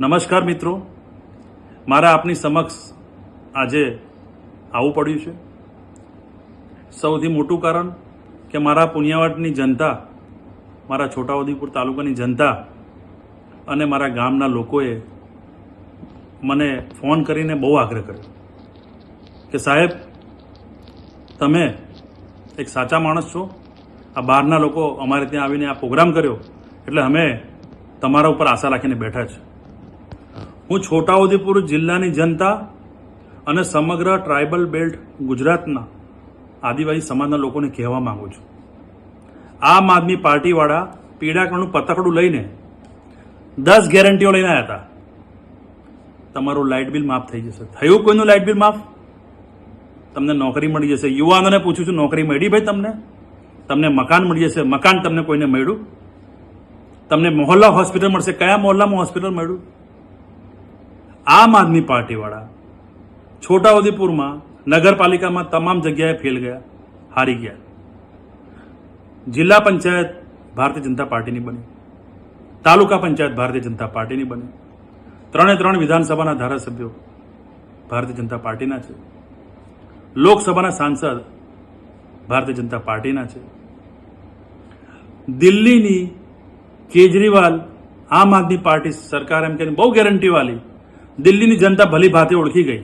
નમસ્કાર મિત્રો. મારા આપની સમક્ષ આજે આવવું પડ્યું છે. સૌથી મોટું કારણ કે મારા પુણ્યવાટની જનતા, મારા છોટાઉદેપુર તાલુકાની જનતા અને મારા ગામના લોકોએ મને ફોન કરીને બહુ આગ્રહ કર્યો કે સાહેબ, તમે એક સાચા માણસ છો. આ બહારના લોકો અમારે ત્યાં આવીને આ પ્રોગ્રામ કર્યો. એટલે અમે તમારા ઉપર આશા રાખીને બેઠા છે હું છોટાઉદેપુર જિલ્લાની જનતા અને સમગ્ર ટ્રાઇબલ બેલ્ટ ગુજરાતના આદિવાસી સમાજના લોકોને કહેવા માંગુ છું. આમ આદમી પાર્ટીવાળા પીડાકણનું પતકડું લઈને દસ ગેરંટીઓ લઈને આવ્યા હતા. તમારું લાઇટ બિલ માફ થઈ જશે. થયું કોઈનું લાઇટ બિલ માફ? તમને નોકરી મળી જશે. યુવાનોને પૂછું છું, નોકરી મળી ભાઈ તમને? તમને મકાન મળી જશે. મકાન તમને કોઈને મળ્યું? તમને મોહલ્લા હોસ્પિટલ મળશે. કયા મોહલ્લામાં હોસ્પિટલ મળ્યું? આમ આદમી પાર્ટીવાળા છોટાઉદેપુરમાં નગરપાલિકામાં તમામ જગ્યાએ ફેલ ગયા, હારી ગયા. જિલ્લા પંચાયત ભારતીય જનતા પાર્ટીની બની. તાલુકા પંચાયત ભારતીય જનતા પાર્ટીની બની. ત્રણે ત્રણ વિધાનસભાના ધારાસભ્યો ભારતીય જનતા પાર્ટીના છે. લોકસભાના સાંસદ ભારતીય જનતા પાર્ટીના છે. દિલ્હીની કેજરીવાલ આમ આદમી પાર્ટી સરકાર એમ કે બહુ ગેરંટીવાળી દિલ્હીની જનતા ભલી ભાતે ઓળખી ગઈ.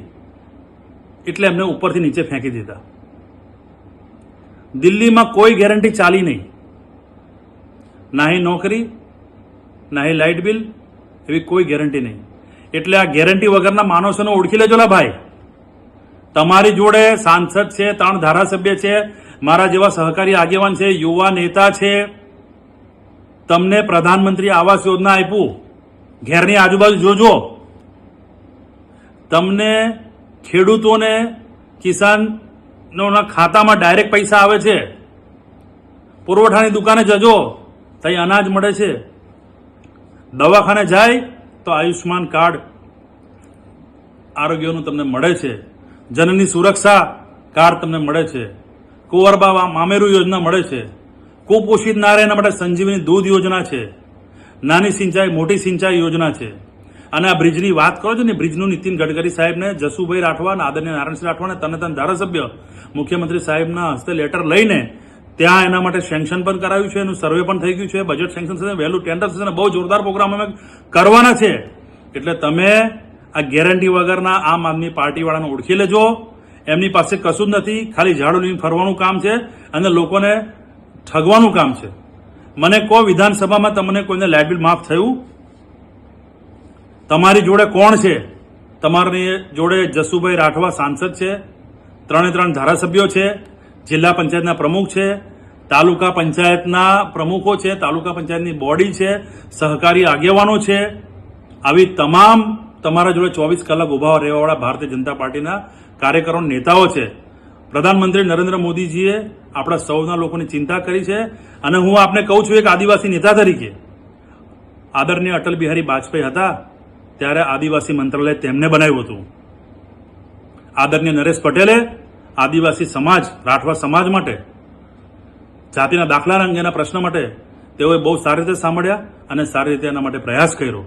એટલે એમને ઉપરથી નીચે ફેંકી દીધા. દિલ્હીમાં કોઈ ગેરંટી ચાલી નહીં. નાહી નોકરી નાહી લાઇટ બિલ, એવી કોઈ ગેરંટી નહીં. એટલે આ ગેરંટી વગરના માણસોને ઓળખી લેજો ને ભાઈ. તમારી જોડે સાંસદ છે, ત્રણ ધારાસભ્ય છે, મારા જેવા સહકારી આગેવાન છે, યુવા નેતા છે. તમને પ્રધાનમંત્રી આવાસ યોજના આપ્યું. ઘેરની આજુબાજુ જોજો. તમને ખેડૂતોને કિસાનોના ખાતામાં ડાયરેક્ટ પૈસા આવે છે? પુરવઠાની દુકાને જજો ત્યાં અનાજ મળે છે. દવાખાને જાય તો આયુષ્માન કાર્ડ આરોગ્યનું તમને મળે છે. જનની સુરક્ષા કાર્ડ તમને મળે છે. કુંવરબા મામેરુ યોજના મળે છે. કુપોષિત ના એના માટે સંજીવની દૂધ યોજના છે. નાની સિંચાઈ, મોટી સિંચાઈ યોજના છે. અને આ બ્રિજની વાત કરો છો ને, બ્રિજનું નીતિન ગડકરી સાહેબને, જસુભાઈ રાઠવા અને આદરણીય નારાયણસિંહ રાઠવાને તને તન ધારાસભ્ય, મુખ્યમંત્રી સાહેબના હસ્તે લેટર લઈને ત્યાં એના માટે સેન્કશન પણ કરાવ્યું છે, એનું સર્વે પણ થઈ ગયું છે, બજેટ સેન્કશન થશે વહેલું ટેન્ડર થશે અને બહુ જોરદાર પ્રોગ્રામ અમે કરવાના છે. એટલે તમે આ ગેરંટી વગરના આમ આદમી પાર્ટીવાળાને ઓળખી લેજો. એમની પાસે કશું જ નથી, ખાલી ઝાડુ લઈને ફરવાનું કામ છે અને લોકોને ઠગવાનું કામ છે. મને કહો, વિધાનસભામાં તમને કોઈને લાઇટ બિલ માફ થયું? તમારી જોડે કોણ છે? તમારી જોડે જસુભાઈ રાઠવા સાંસદ છે, ત્રણે ત્રણ ધારાસભ્યો છે, જિલ્લા પંચાયતના પ્રમુખ છે, તાલુકા પંચાયતના પ્રમુખો છે, તાલુકા પંચાયતની બોડી છે, સહકારી આગેવાનો છે. આવી તમામ તમારા જોડે ચોવીસ કલાક ઊભા રહેવાવાળા ભારતીય જનતા પાર્ટીના કાર્યકરો નેતાઓ છે. પ્રધાનમંત્રી નરેન્દ્ર મોદીજીએ આપણા સૌના લોકોની ચિંતા કરી છે અને હું આપને કહું છું એક આદિવાસી નેતા તરીકે. આદરણીય અટલ બિહારી વાજપેયી હતા. ત્યારે આદિવાસી મંત્રાલય તેમને બનાવ્યું હતું. આદરણીય નરેશ પટેલે આદિવાસી સમાજ, રાઠવા સમાજ માટે, જાતિના દાખલા અંગેના પ્રશ્ન માટે તેઓએ બહુ સારી રીતે સાંભળ્યા અને સારી રીતે એના માટે પ્રયાસ કર્યો.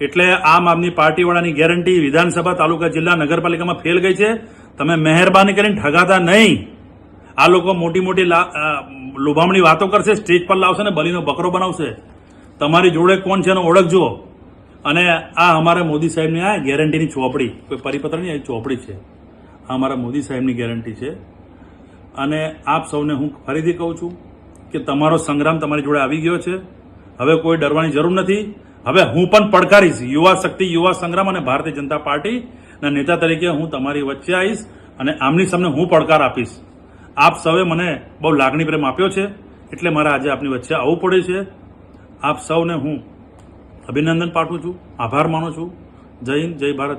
એટલે આમ આદમી પાર્ટીવાળાની ગેરંટી વિધાનસભા, તાલુકા, જિલ્લા, નગરપાલિકામાં ફેલ ગઈ છે. તમે મહેરબાની કરીને ઠગાતા નહીં. આ લોકો મોટી મોટી લોભામણી વાતો કરશે, સ્ટેજ પર લાવશે ને બલીનો બકરો બનાવશે. તમારી જોડે કોણ છે એનો ઓળખજો અને આ અમારા મોદી સાહેબની, આ ગેરંટીની ચોપડી, કોઈ પરિપત્રની આ ચોપડી છે. આ અમારા મોદી સાહેબની ગેરંટી છે. અને આપ સૌને હું ફરીથી કહું છું કે તમારો સંગ્રામ તમારી જોડે આવી ગયો છે. હવે કોઈ ડરવાની જરૂર નથી. હવે હું પણ પડકારીશ. યુવા શક્તિ, યુવા સંગ્રામ અને ભારતીય જનતા પાર્ટીના નેતા તરીકે હું તમારી વચ્ચે આવીશ અને આમની સામે હું પડકાર આપીશ. આપ સૌએ મને બહુ લાગણી પ્રેમ આપ્યો છે. એટલે મારે આજે આપની વચ્ચે આવવું પડે છે. આપ સૌને હું અભિનંદન પાઠવું છું. આભાર માનું છું. જય હિન્દ જય ભારત.